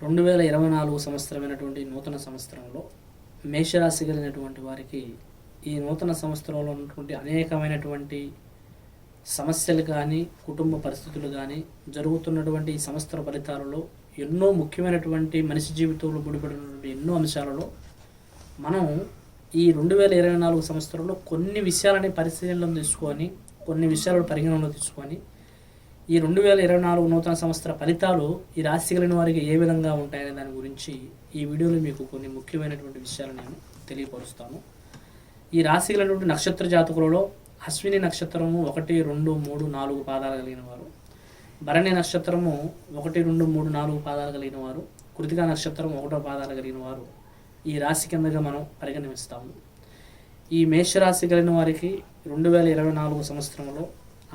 రెండు వేల ఇరవై నాలుగు సంవత్సరమైనటువంటి నూతన సంవత్సరంలో మేషరాశి కలిగినటువంటి వారికి ఈ నూతన సంవత్సరంలో ఉన్నటువంటి అనేకమైనటువంటి సమస్యలు కానీ కుటుంబ పరిస్థితులు కానీ జరుగుతున్నటువంటి ఈ సంవత్సర ఫలితాలలో ఎన్నో ముఖ్యమైనటువంటి మనిషి జీవితంలో ముడిపడినటువంటి ఎన్నో అంశాలలో మనం ఈ రెండు వేల ఇరవై నాలుగు సంవత్సరంలో కొన్ని విషయాలని పరిశీలనలో తీసుకొని కొన్ని విషయాలను పరిగణనలో తీసుకొని ఈ రెండు వేల ఇరవై నాలుగు నూతన సంవత్సర ఫలితాలు ఈ రాశి కలిగిన వారికి ఏ విధంగా ఉంటాయనే దాని గురించి ఈ వీడియోలో మీకు కొన్ని ముఖ్యమైనటువంటి విషయాలు నేను తెలియపరుస్తాను. ఈ రాశి కలిగినటువంటి నక్షత్ర జాతకులలో అశ్విని నక్షత్రము ఒకటి రెండు మూడు నాలుగు పాదాలు కలిగిన వారు. భరణి నక్షత్రము ఒకటి రెండు మూడు నాలుగు పాదాలు కలిగిన వారు. కృతికా నక్షత్రం ఒకటో పాదాలు కలిగిన వారు. ఈ రాశి కిందగా మనం పరిగణిస్తాము. ఈ మేషరాశి కలిగిన వారికి రెండు వేల ఇరవై నాలుగు సంవత్సరంలో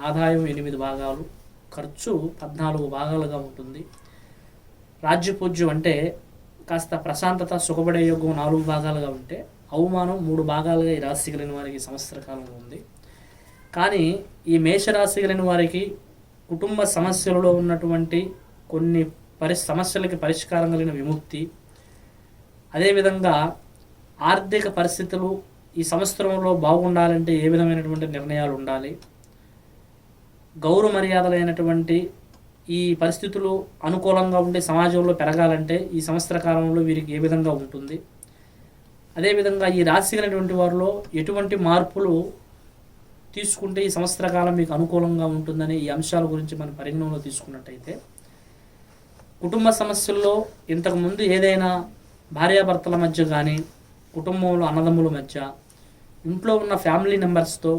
ఆదాయం ఎనిమిది భాగాలు ఖర్చు పద్నాలుగు భాగాలుగా ఉంటుంది. రాజ్యపూజ్యం అంటే కాస్త ప్రశాంతత సుఖపడే యోగం నాలుగు భాగాలుగా ఉంటే అవమానం మూడు భాగాలుగా ఈ రాశి కలిగిన వారికి సంవత్సర కాలంలో ఉంది. కానీ ఈ మేషరాశి కలిగిన వారికి కుటుంబ సమస్యలలో ఉన్నటువంటి కొన్ని పరి సమస్యలకి పరిష్కారం కలిగిన విముక్తి. అదేవిధంగా ఆర్థిక పరిస్థితులు ఈ సంవత్సరంలో బాగుండాలంటే ఏ విధమైనటువంటి నిర్ణయాలు ఉండాలి? గౌరవ మర్యాదలైనటువంటి ఈ పరిస్థితులు అనుకూలంగా ఉండే సమాజంలో పెరగాలంటే ఈ సంవత్సర కాలంలో వీరికి ఏ విధంగా ఉంటుంది? అదేవిధంగా ఈ రాసిగినటువంటి వారిలో ఎటువంటి మార్పులు తీసుకుంటే ఈ సంవత్సర కాలం మీకు అనుకూలంగా ఉంటుందనే ఈ అంశాల గురించి మనం పరిగణనలో తీసుకున్నట్టయితే కుటుంబ సమస్యల్లో ఇంతకుముందు ఏదైనా భార్యాభర్తల మధ్య కానీ కుటుంబంలో అన్నదమ్ముల మధ్య ఇంట్లో ఉన్న ఫ్యామిలీ మెంబర్స్తో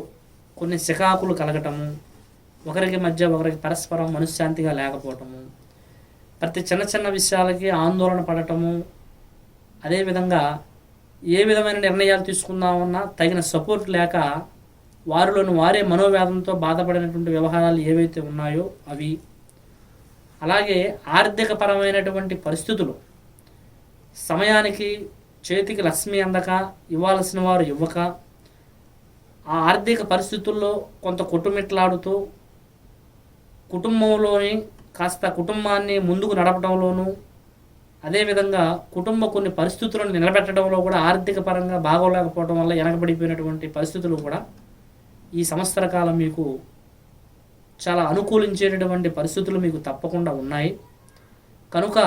కొన్ని శికాకులు కలగటము ఒకరికి మధ్య ఒకరికి పరస్పరం మనశ్శాంతిగా లేకపోవటము ప్రతి చిన్న చిన్న విషయాలకి ఆందోళన పడటము అదేవిధంగా ఏ విధమైన నిర్ణయాలు తీసుకుందామన్నా తగిన సపోర్ట్ లేక వారిలోని వారే మనోవేదంతో బాధపడినటువంటి వ్యవహారాలు ఏవైతే ఉన్నాయో అవి. అలాగే ఆర్థిక పరమైనటువంటి పరిస్థితులు. సమయానికి చేతికి లక్ష్మి అందక ఇవ్వాల్సిన వారు ఇవ్వక ఆ ఆర్థిక పరిస్థితుల్లో కొంత కొట్టుమిట్లాడుతూ కుటుంబంలోని కాస్త కుటుంబాన్ని ముందుకు నడపడంలోనూ అదేవిధంగా కుటుంబ కొన్ని పరిస్థితులను నిలబెట్టడంలో కూడా ఆర్థిక పరంగా బాగోలేకపోవడం వల్ల వెనకబడిపోయినటువంటి పరిస్థితులు కూడా ఈ సంవత్సర కాలం మీకు చాలా అనుకూలించేటటువంటి పరిస్థితులు మీకు తప్పకుండా ఉన్నాయి. కనుక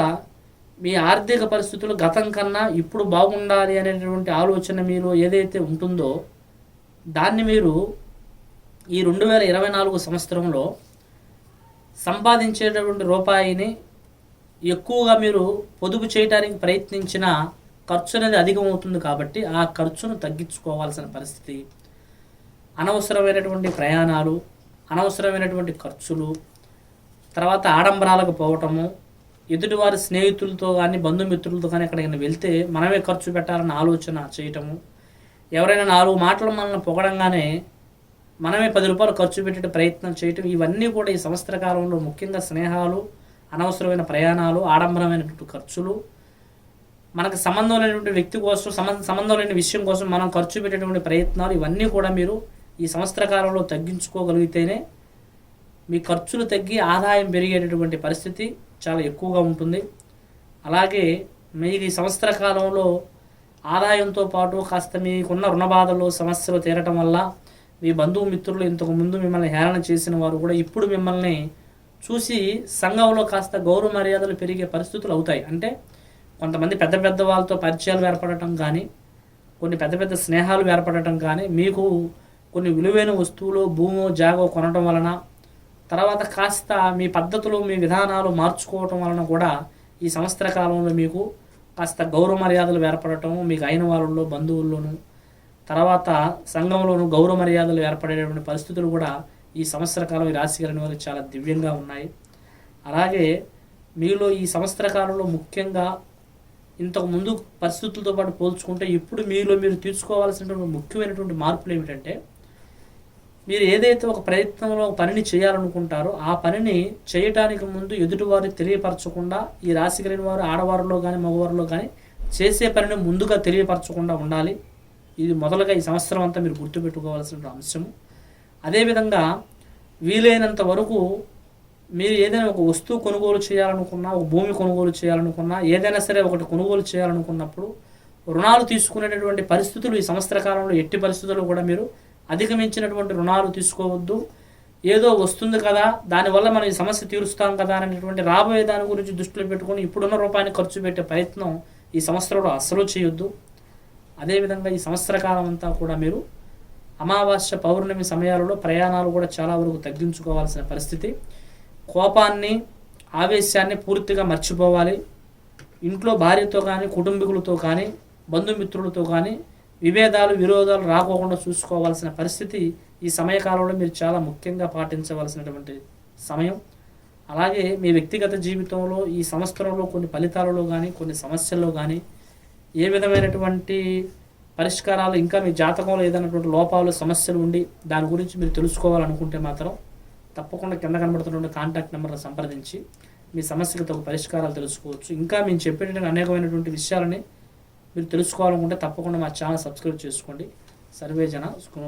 మీ ఆర్థిక పరిస్థితులు గతం కన్నా ఇప్పుడు బాగుండాలి అనేటువంటి ఆలోచన మీలో ఏదైతే ఉంటుందో దాన్ని మీరు ఈ రెండు వేల ఇరవై నాలుగు సంవత్సరంలో సంపాదించేటటువంటి రూపాయిని ఎక్కువగా మీరు పొదుపు చేయడానికి ప్రయత్నించిన ఖర్చు అనేది అధికమవుతుంది కాబట్టి ఆ ఖర్చును తగ్గించుకోవాల్సిన పరిస్థితి అనవసరమైనటువంటి ప్రయాణాలు అనవసరమైనటువంటి ఖర్చులు తర్వాత ఆడంబరాలకు పోవటము ఎదుటివారి స్నేహితులతో కానీ బంధుమిత్రులతో కానీ ఎక్కడికైనా వెళ్తే మనమే ఖర్చు పెట్టాలన్న ఆలోచన చేయటము ఎవరైనా నాలుగు మాటలు మనల్ని పొగడంగానే మనమే పది రూపాయలు ఖర్చు పెట్టే ప్రయత్నం చేయటం ఇవన్నీ కూడా ఈ సంవత్సర కాలంలో ముఖ్యంగా స్నేహాలు అనవసరమైన ప్రయాణాలు ఆడంబరమైనటువంటి ఖర్చులు మనకు సంబంధం లేనటువంటి వ్యక్తి కోసం సంబంధ సంబంధం లేని విషయం కోసం మనం ఖర్చు పెట్టేటువంటి ప్రయత్నాలు ఇవన్నీ కూడా మీరు ఈ సంవత్సర కాలంలో తగ్గించుకోగలిగితేనే మీ ఖర్చులు తగ్గి ఆదాయం పెరిగేటటువంటి పరిస్థితి చాలా ఎక్కువగా ఉంటుంది. అలాగే మీ ఈ సంవత్సర కాలంలో ఆదాయంతో పాటు కాస్త మీకున్న రుణ బాధలు సమస్యలు తీరటం వల్ల మీ బంధువు మిత్రులు ఇంతకు ముందు మిమ్మల్ని హేళన చేసిన వారు కూడా ఇప్పుడు మిమ్మల్ని చూసి సంఘంలో కాస్త గౌరవ మర్యాదలు పెరిగే పరిస్థితులు అవుతాయి. అంటే కొంతమంది పెద్ద పెద్ద వాళ్ళతో పరిచయాలు ఏర్పడటం కానీ కొన్ని పెద్ద పెద్ద స్నేహాలు ఏర్పడటం కానీ మీకు కొన్ని విలువైన వస్తువులు భూమో జాగో కొనటం వలన తర్వాత కాస్త మీ పద్ధతులు మీ విధానాలు మార్చుకోవటం వలన కూడా ఈ సంవత్సర కాలంలో మీకు కాస్త గౌరవ మర్యాదలు ఏర్పడటం మీకు అయిన వాళ్ళలో బంధువుల్లోనూ తర్వాత సంఘంలోనూ గౌరవ మర్యాదలు ఏర్పడేటువంటి పరిస్థితులు కూడా ఈ సంవత్సర కాలం ఈ రాశి కలిగిన వారికి చాలా దివ్యంగా ఉన్నాయి. అలాగే మీలో ఈ సంవత్సర కాలంలో ముఖ్యంగా ఇంతకు ముందు పరిస్థితులతో పాటు పోల్చుకుంటే ఇప్పుడు మీలో మీరు తీసుకోవాల్సినటువంటి ముఖ్యమైనటువంటి మార్పులు ఏమిటంటే మీరు ఏదైతే ఒక ప్రయత్నంలో పనిని చేయాలనుకుంటారో ఆ పనిని చేయటానికి ముందు ఎదుటివారు తెలియపరచకుండా ఈ రాశి కలిగిన వారు ఆడవారిలో కానీ మగవారిలో కానీ చేసే పనిని ముందుగా తెలియపరచకుండా ఉండాలి. ఇది మొదలుగా ఈ సంవత్సరం అంతా మీరు గుర్తుపెట్టుకోవాల్సిన అంశము. అదేవిధంగా వీలైనంత వరకు మీరు ఏదైనా ఒక వస్తువు కొనుగోలు చేయాలనుకున్నా ఒక భూమి కొనుగోలు చేయాలనుకున్నా ఏదైనా సరే ఒకటి కొనుగోలు చేయాలనుకున్నప్పుడు రుణాలు తీసుకునేటటువంటి పరిస్థితులు ఈ సంవత్సర కాలంలో ఎట్టి పరిస్థితుల్లో కూడా మీరు అధిగమించినటువంటి రుణాలు తీసుకోవద్దు. ఏదో వస్తుంది కదా దానివల్ల మనం ఈ సమస్య తీరుస్తాం కదా అనేటువంటి రాబోయే దాని గురించి దృష్టిలో పెట్టుకొని ఇప్పుడున్న రూపాయిని ఖర్చు పెట్టే ప్రయత్నం ఈ సంవత్సరంలో అస్సలు చేయొద్దు. అదేవిధంగా ఈ సంవత్సర కాలం అంతా కూడా మీరు అమావాస్య పౌర్ణమి సమయాలలో ప్రయాణాలు కూడా చాలా వరకు తగ్గించుకోవాల్సిన పరిస్థితి. కోపాన్ని ఆవేశాన్ని పూర్తిగా మర్చిపోవాలి. ఇంట్లో భార్యతో కానీ కుటుంబీకులతో కానీ బంధుమిత్రులతో కానీ విభేదాలు విరోధాలు రాకోకుండా చూసుకోవాల్సిన పరిస్థితి ఈ సమయకాలంలో మీరు చాలా ముఖ్యంగా పాటించవలసినటువంటి సమయం. అలాగే మీ వ్యక్తిగత జీవితంలో ఈ సంవత్సరంలో కొన్ని ఫలితాలలో కానీ కొన్ని సమస్యల్లో కానీ ఏ విధమైనటువంటి పరిష్కారాలు ఇంకా మీ జాతకంలో ఏదైనటువంటి లోపాలు సమస్యలు ఉండి దాని గురించి మీరు తెలుసుకోవాలనుకుంటే మాత్రం తప్పకుండా కింద కనబడుతున్న కాంటాక్ట్ నెంబర్ను సంప్రదించి మీ సమస్యకు తగు పరిష్కారాలు తెలుసుకోవచ్చు. ఇంకా మేము చెప్పేటటువంటి అనేకమైనటువంటి విషయాలని మీరు తెలుసుకోవాలనుకుంటే తప్పకుండా మా ఛానల్ సబ్స్క్రైబ్ చేసుకోండి. సర్వేజన జన